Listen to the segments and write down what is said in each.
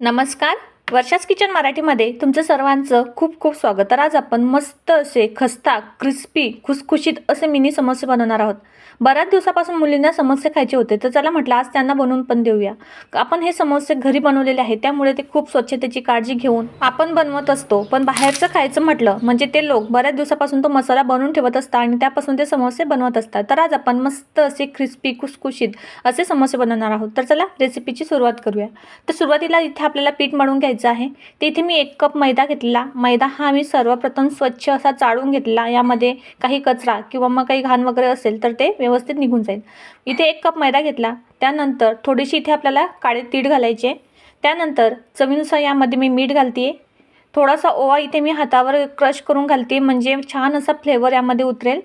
नमस्कार. वर्षाच किचन मराठीमध्ये तुमचं सर्वांचं खूप खूप स्वागत. तर आज आपण मस्त असे खस्ता क्रिस्पी खुसखुशीत असे मिनी समोसे बनवणार आहोत. बऱ्याच दिवसापासून मुलींना समोसे खायचे होते तर चला म्हटलं आज त्यांना बनवून पण देऊया. आपण हे समोसे घरी बनवलेले आहेत त्यामुळे ते खूप स्वच्छतेची काळजी घेऊन आपण बनवत असतो. पण बाहेरचं खायचं म्हटलं म्हणजे ते लोक बऱ्याच दिवसापासून तो मसाला बनवून ठेवत असतात आणि त्यापासून ते समोसे बनवत असतात. तर आज आपण मस्त असे क्रिस्पी खुसखुशीत असे समोसे बनवणार आहोत. तर चला रेसिपीची सुरुवात करूया. तर सुरुवातीला इथे आपल्याला पीठ मळून घ्यायचं आहे. तर इथे मी एक कप मैदा घेतलेला मैदा हा मी सर्वप्रथम स्वच्छ असा चाळून घेतला. यामध्ये काही कचरा किंवा मग काही घाण वगैरे असेल तर ते व्यवस्थित निघून जाईल. इथे एक कप मैदा घेतला. त्यानंतर थोडीशी इथे आपल्याला काळे तीळ घालायचे. त्यानंतर चवीनुसार यामध्ये मी मीठ घालते थोडासा ओवा इथे मी हातावर क्रश करून घालते म्हणजे छान असा फ्लेवर यामध्ये उतरेल.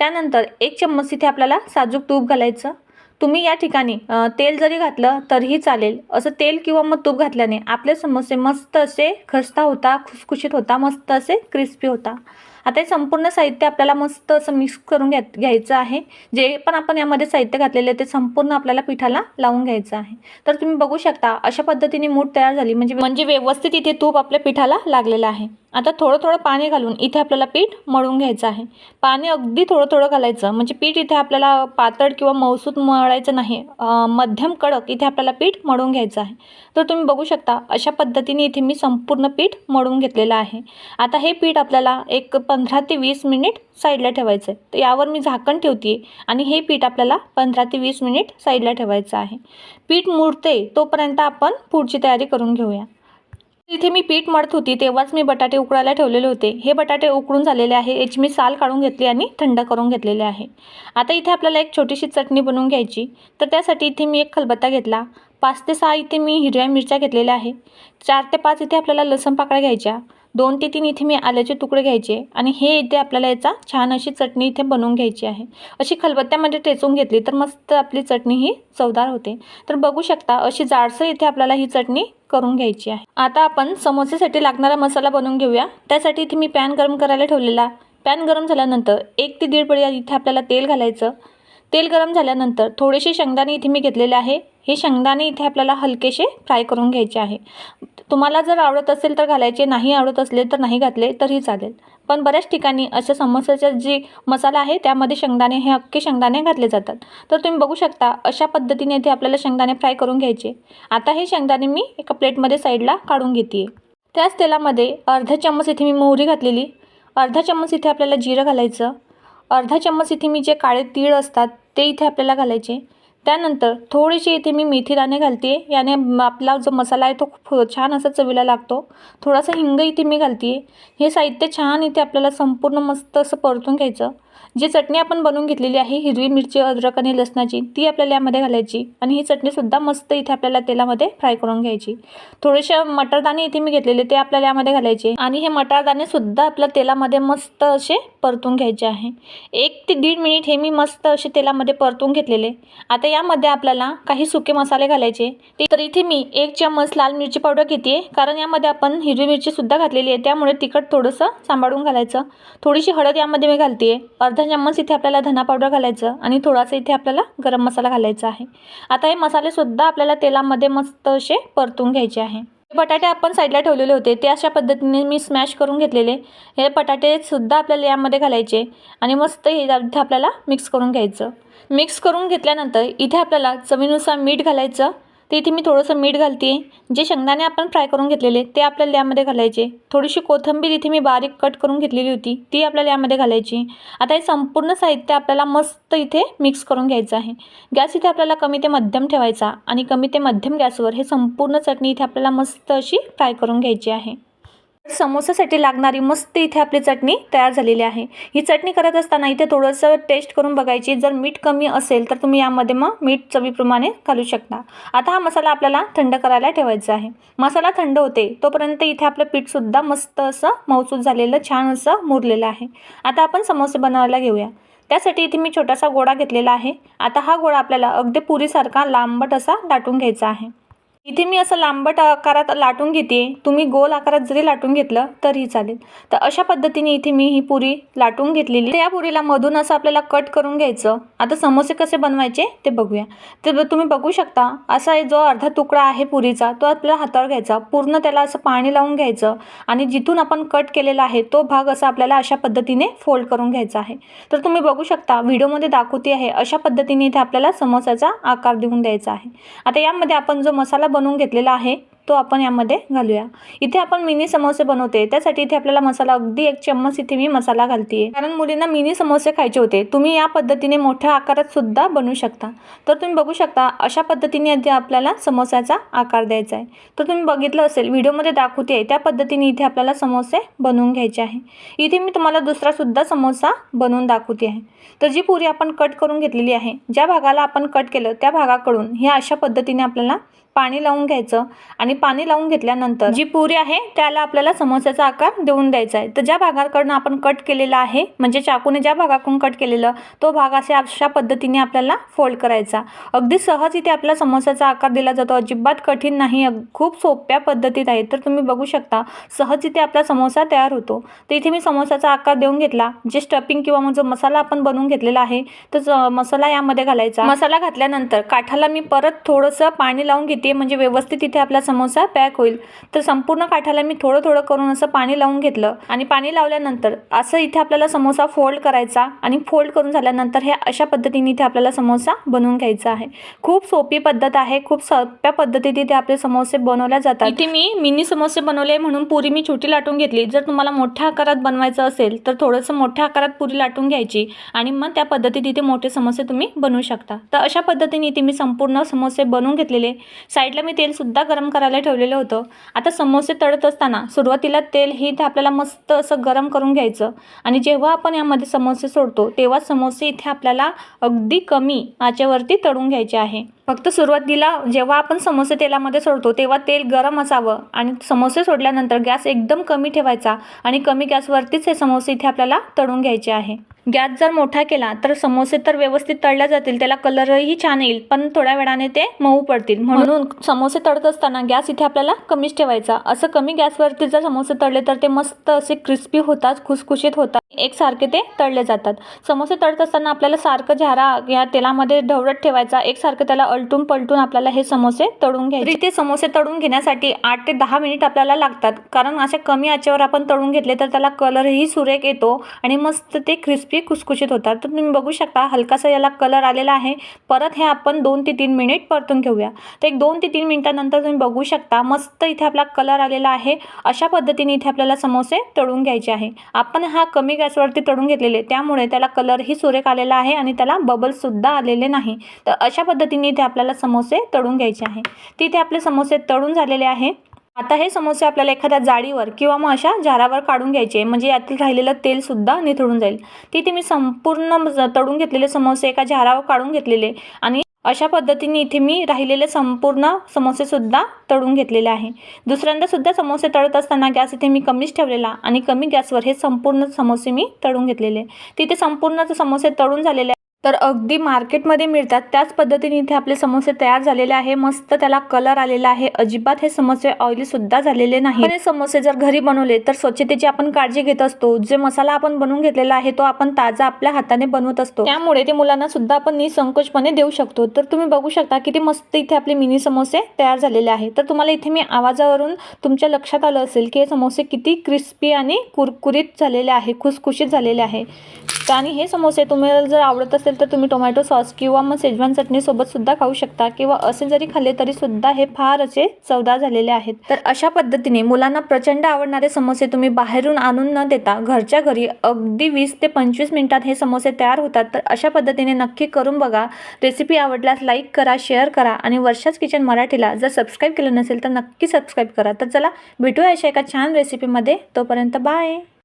त्यानंतर एक चम्मच इथे आपल्याला साजूक तूप घालायचं. तुम्ही या ठिकाणी तेल जरी घातलं तरीही चालेल. असं तेल किंवा मग तूप घातल्याने आपले समोसे मस्त असे खस्ता होता खुसखुशीत होता मस्त असे क्रिस्पी होता. आता हे संपूर्ण साहित्य आपल्याला मस्त असं मिक्स करून घ्या घ्यायचं आहे. जे पण आपण यामध्ये साहित्य घातलेलं आहे ते संपूर्ण आपल्याला पिठाला लावून घ्यायचं आहे. तर तुम्ही बघू शकता अशा पद्धतीने मूठ तयार झाली. म्हणजे म्हणजे व्यवस्थित इथे तूप आपल्या पिठाला लागलेलं आहे. आता थोडं थोडं पाणी घालून इथे आपल्याला पीठ मळून घ्यायचं आहे. पाणी अगदी थोडं थोडं घालायचं. म्हणजे पीठ इथे आपल्याला पातळ किंवा मौसूत मळायचं नाही. मध्यम कडक इथे आपल्याला पीठ मळून घ्यायचं आहे. तर तुम्ही बघू शकता अशा पद्धतीने इथे मी संपूर्ण पीठ मळून घेतलेलं आहे. आता हे पीठ आपल्याला एक पंधरा ते वीस मिनिट साईडला ठेवायचं आहे तर यावर मी झाकण ठेवते आणि हे पीठ आपल्याला पंधरा ते वीस मिनिट साईडला ठेवायचं आहे. पीठ मुरते तोपर्यंत आपण पुढची तयारी करून घेऊया. इथे मी पीठ मळत होती तेव्हाच मी बटाटे उकळायला ठेवलेले होते. हे बटाटे उकळून झालेले आहे याची मी साल काढून घेतली आणि थंड करून घेतलेले आहे. आता इथे आपल्याला एक छोटीशी चटणी बनवून घ्यायची. तर त्यासाठी इथे मी एक खलबत्ता घेतला. पाच ते सहा इथे मी हिरव्या मिरच्या घेतलेल्या आहे. चार ते पाच इथे आपल्याला लसण पाकळ्या घ्यायच्या. दोन ते तीन इथे मी आल्याचे तुकडे घ्यायचे आणि हे इथे आपल्याला याचा छान अशी चटणी इथे बनवून घ्यायची आहे. अशी खलबत्त्यामध्ये टेचून घेतली तर मस्त आपली चटणी ही चवदार होते. तर बघू शकता अशी जाडसर इथे आपल्याला ही चटणी करून घ्यायची आहे. आता आपण समोसेसाठी लागणारा मसाला बनवून घेऊया. त्यासाठी इथे मी पॅन गरम करायला ठेवलेला. पॅन गरम झाल्यानंतर एक ते दीड पळी इथे आपल्याला तेल घालायचं. तेल गरम झाल्यानंतर थोडेसे शेंगदाणे इथे मी घेतलेले आहे. हे शेंगदाणे इथे आपल्याला हलकेसे फ्राय करून घ्यायचे आहे. तुम्हाला जर आवडत असेल तर घालायचे नाही आवडत असले तर नाही घातले तरीही चालेल. पण बऱ्याच ठिकाणी अशा समोसाचा जे मसाला आहे त्यामध्ये शेंगदाणे हे अख्खे शेंगदाणे घातले जातात. तर तुम्ही बघू शकता अशा पद्धतीने इथे आपल्याला शेंगदाणे फ्राय करून घ्यायचे. आता हे शेंगदाणे मी एका प्लेटमध्ये साईडला काढून घेते त्याच तेलामध्ये अर्धा चम्मच इथे मी मोहरी घातलेली. अर्धा चम्मच इथे आपल्याला जिरं घालायचं. अर्धा चम्मच इथे मी जे काळे तीळ असतात ते इथे आपल्याला घालायचे. त्यानंतर थोडीशी इथे मी मेथी दाणे घालते. याने आपला जो मसाला आहे तो खूप छान असा चवीला लागतो. थोडासा हिंग इथे मी घालते. हे साहित्य छान इथे आपल्याला संपूर्ण मस्त असं परतून घ्यायचं. जी चटणी आपण बनवून घेतलेली आहे हिरवी मिरची अद्रक आणि लसणाची ती आपल्याला यामध्ये घालायची आणि ही चटणीसुद्धा मस्त इथे आपल्याला तेलामध्ये फ्राय करून घ्यायची. थोडेसे मटरदाणे इथे मी घेतलेले ते आपल्याला यामध्ये घालायचे आणि हे मटरदाणेसुद्धा आपल्या तेलामध्ये मस्त असे परतून घ्यायचे आहे. एक ते दीड मिनिट हे मी मस्त असे तेलामध्ये परतून घेतलेले. आता यामध्ये आपल्याला काही सुके मसाले घालायचे. ते तर इथे मी एक चम्मच लाल मिरची पावडर घेते कारण यामध्ये आपण हिरवी मिरचीसुद्धा घातलेली आहे त्यामुळे तिखट थोडंसं सांभाळून घालायचं. थोडीशी हळद यामध्ये मी घालते अर्धा चम्मच इथे आपल्याला धना पावडर घालायचं आणि थोडासा इथे आपल्याला गरम मसाला घालायचा आहे. आता हे मसालेसुद्धा आपल्याला तेलामध्ये मस्त असे परतून घ्यायचे आहे. बटाटे आपण साईडला ठेवलेले होते ते अशा पद्धतीने मी स्मॅश करून घेतलेले. हे बटाटेसुद्धा आपल्याला यामध्ये घालायचे आणि मस्त हे इथे आपल्याला मिक्स करून घ्यायचं. मिक्स करून घेतल्यानंतर इथे आपल्याला चवीनुसार मीठ घालायचं ते इथे मी थोडंसं मीठ घालते जे शेंगदाणे आपण फ्राय करून घेतलेले ते आपल्याला यामध्ये घालायचे. थोडीशी कोथिंबीर इथे मी बारीक कट करून घेतलेली होती ती आपल्याला यामध्ये घालायची. आता हे संपूर्ण साहित्य आपल्याला मस्त इथे मिक्स करून घ्यायचं आहे. गॅस इथे आपल्याला कमी ते मध्यम ठेवायचा आणि कमी ते मध्यम गॅसवर हे संपूर्ण चटणी इथे आपल्याला मस्त अशी फ्राय करून घ्यायची आहे. समोसासाठी लागणारी मस्त इथे आपली चटणी तयार झालेली आहे. ही चटणी करत असताना इथे थोडंसं टेस्ट करून बघायची. जर मीठ कमी असेल तर तुम्ही यामध्ये मग मीठ चवीप्रमाणे घालू शकता. आता हा मसाला आपल्याला थंड करायला ठेवायचा आहे. मसाला थंड होते तोपर्यंत इथे आपलं पीठसुद्धा मस्त असं मौसूद झालेलं छान असं मुरलेलं आहे. आता आपण समोसे बनवायला घेऊया. त्यासाठी इथे मी छोटासा गोळा घेतलेला आहे. आता हा गोळा आपल्याला अगदी पुरीसारखा लांबट असा दाटून घ्यायचा आहे. इथे मी असं लांबट आकारात लाटून घेते. तुम्ही गोल आकारात जरी लाटून घेतलं तरीही चालेल. तर अशा पद्धतीने इथे मी ही पुरी लाटून घेतलेली. त्या पुरीला मधून असं आपल्याला कट करून घ्यायचं. आता समोसे कसे बनवायचे ते बघूया. तर तुम्ही बघू शकता असा जो अर्धा तुकडा आहे पुरीचा तो आपल्याला हातावर घ्यायचा. पूर्ण त्याला असं पाणी लावून घ्यायचं. आणि जिथून आपण कट केलेला आहे तो भाग असा आपल्याला अशा पद्धतीने फोल्ड करून घ्यायचा आहे. तर तुम्ही बघू शकता व्हिडिओमध्ये दाखवते आहे अशा पद्धतीने इथे आपल्याला समोसाचा आकार देऊन द्यायचा आहे. आता यामध्ये आपण जो मसाला बनवून घेतलेला आहे तो आपण यामध्ये घालूया. इथे आपण मिनी समोसे बनवते त्यासाठी इथे आपल्याला मसाला अगदी एक चम्मच इथे मी मसाला घालते कारण मुलींना मिनी समोसे खायचे होते तुम्ही या पद्धतीने मोठ्या आकारात सुद्धा बनवू शकता. तर तुम्ही बघू शकता अशा पद्धतीने इथे आपल्याला समोस्याचा आकार द्यायचा आहे. तर तुम्ही बघितलं असेल व्हिडिओमध्ये दाखवते आहे त्या पद्धतीने इथे आपल्याला समोसे बनवून घ्यायचे आहे. इथे मी तुम्हाला दुसरा सुद्धा समोसा बनवून दाखवते आहे. तर जी पुरी आपण कट करून घेतलेली आहे ज्या भागाला आपण कट केलं त्या भागाकडून हे अशा पद्धतीने आपल्याला पाणी लावून घ्यायचं आणि पाणी लावून घेतल्यानंतर जी पुरी आहे त्याला आपल्याला समोस्याचा आकार देऊन द्यायचा आहे. तर ज्या भागाकडनं आपण कट केलेला आहे म्हणजे चाकूने ज्या भागाकडून कट केलेलं तो भाग असे अशा पद्धतीने आपल्याला फोल्ड करायचा. अगदी सहज इथे आपला समोस्याचा आकार दिला जातो. अजिबात कठीण नाही खूप सोप्या पद्धतीत आहे. तर तुम्ही बघू शकता सहज इथे आपला समोसा तयार होतो. तर इथे मी समोसाचा आकार देऊन घेतला. जे स्टफिंग किंवा मग जो मसाला आपण बनवून घेतलेला आहे तर मसाला यामध्ये घालायचा. मसाला घातल्यानंतर काठाला मी परत थोडंसं पाणी लावून घेते म्हणजे व्यवस्थित इथे आपला समोसा पॅक होईल. तर संपूर्ण काठाला मी थोडं थोडं करून असं पाणी लावून घेतलं. आणि पाणी लावल्यानंतर असं इथे आपल्याला समोसा फोल्ड करायचा आणि फोल्ड करून झाल्यानंतर हे अशा पद्धतीने इथे आपल्याला समोसा बनवून घ्यायचा आहे. खूप सोपी पद्धत आहे. खूप सोप्या पद्धतीत इथे आपले समोसे बनवल्या जातात. इथे मी मिनी समोसे बनवले म्हणून पुरी मी छोटी लाटून घेतली. जर तुम्हाला मोठ्या आकारात बनवायचं असेल तर थोडंसं मोठ्या आकारात पुरी लाटून घ्यायची आणि मग त्या पद्धतीत इथे मोठे समोसे तुम्ही बनवू शकता. तर अशा पद्धतीने इथे मी संपूर्ण समोसे बनवून घेतलेले. साईडला मी तेलसुद्धा गरम करायला ठेवलेलं होतं. आता समोसे तळत असताना सुरुवातीला तेल हे इथे आपल्याला मस्त असं गरम करून घ्यायचं. आणि जेव्हा आपण यामध्ये समोसे सोडतो तेव्हा समोसे इथे आपल्याला अगदी कमी आचेवरती तळून घ्यायचे आहे. फक्त सुरुवातीला जेव्हा आपण समोसे तेलामध्ये सोडतो तेव्हा तेल गरम असावं आणि समोसे सोडल्यानंतर गॅस एकदम कमी ठेवायचा आणि कमी गॅसवरतीच हे समोसे इथे आपल्याला तळून घ्यायचे आहे. गॅस जर मोठा केला तर समोसे तर व्यवस्थित तळल्या जातील त्याला कलरही छान येईल पण थोड्या वेळाने ते मऊ पडतील. म्हणून समोसे तळत असताना गॅस इथे आपल्याला कमीच ठेवायचा. असं कमी गॅसवरती जर समोसे तळले तर ते मस्त असे क्रिस्पी होतात खुसखुशीत होतात एकसारखे ते तळले जातात. समोसे तळत असताना आपल्याला सारखं झारा या तेलामध्ये ढवळत ठेवायचा एकसारखं त्याला पलटून पलटून आपल्याला हे समोसे तळून घ्यायचे. इथे समोसे तळून घेण्यासाठी आठ ते दहा मिनिट आपल्याला लागतात. कारण अशा कमी आचेवर आपण तळून घेतले तर त्याला कलरही सुरेख येतो आणि मस्त ते क्रिस्पी खुसखुशीत होतात. तर तुम्ही बघू शकता हलकासा याला कलर आलेला आहे. परत हे आपण दोन ते तीन मिनिट परतून घेऊया. तर एक दोन ते तीन मिनिटानंतर तुम्ही बघू शकता मस्त इथे आपला कलर आलेला आहे. अशा पद्धतीने इथे आपल्याला समोसे तळून घ्यायचे आहे. आपण हा कमी गॅसवरती तळून घेतलेले त्यामुळे त्याला कलरही सुरेख आलेला आहे आणि त्याला बबलसुद्धा आलेले नाही. तर अशा पद्धतीने इथे आपल्याला समोसे तळून घ्यायचे आहे. तिथे आपले समोसे तळून झालेले आहे. आता हे समोसे आपल्याला एखाद्या जाळीवर किंवा मग अशा जारावर काढून घ्यायचे. म्हणजे यातील राहिलेलं तेलसुद्धा निथळून जाईल. तिथे मी संपूर्ण तळून घेतलेले समोसे एका जारावर काढून घेतलेले. आणि अशा पद्धतीने इथे मी राहिलेले संपूर्ण समोसेसुद्धा तळून घेतलेले आहे. दुसऱ्यांदा सुद्धा समोसे तळत असताना गॅस इथे मी कमीच ठेवलेला आणि कमी गॅसवर हे संपूर्ण समोसे मी तळून घेतलेले. तिथे संपूर्ण समोसे तळून झालेले तर अगदी मार्केटमध्ये मिळतात. त्याच पद्धतीने इथे आपले समोसे तयार झालेले आहे. मस्त त्याला कलर आलेला आहे. अजिबात हे समोसे ऑइली सुद्धा झालेले नाही. हे समोसे जर घरी बनवले तर स्वच्छतेची आपण काळजी घेत असतो. जे मसाला आपण बनवून घेतलेला आहे तो आपण ताजा आपल्या हाताने बनवत असतो. त्यामुळे ते मुलांना सुद्धा आपण निसंकोचपणे देऊ शकतो. तर तुम्ही बघू शकता किती मस्त इथे आपले मिनी समोसे तयार झालेले आहे. तर तुम्हाला इथे मी आवाजावरून तुमच्या लक्षात आलं असेल की हे समोसे किती क्रिस्पी आणि कुरकुरीत झालेले आहे. खुसखुशीत झालेले आहे. तर आणि हे समोसे तुम्हाला जर आवडत असेल तर तुम्ही टोमॅटो सॉस किंवा मग शेजवान चटणीसोबतसुद्धा सुद्धा खाऊ शकता किंवा असे जरी खाल्ले तरी सुद्धा हे फार असे चवदार झालेले आहेत. तर अशा पद्धतीने मुलांना प्रचंड आवडणारे समोसे तुम्ही बाहेरून आणून न देता घरच्या घरी अगदी वीस ते पंचवीस मिनिटात हे समोसे तयार होतात. तर अशा पद्धतीने नक्की करून बघा. रेसिपी आवडल्यास लाईक करा शेअर करा आणि वर्षाच किचन मराठीला जर सबस्क्राईब केलं नसेल तर नक्की सबस्क्राईब करा. तर चला भेटूया अशा एका छान रेसिपीमध्ये तोपर्यंत बाय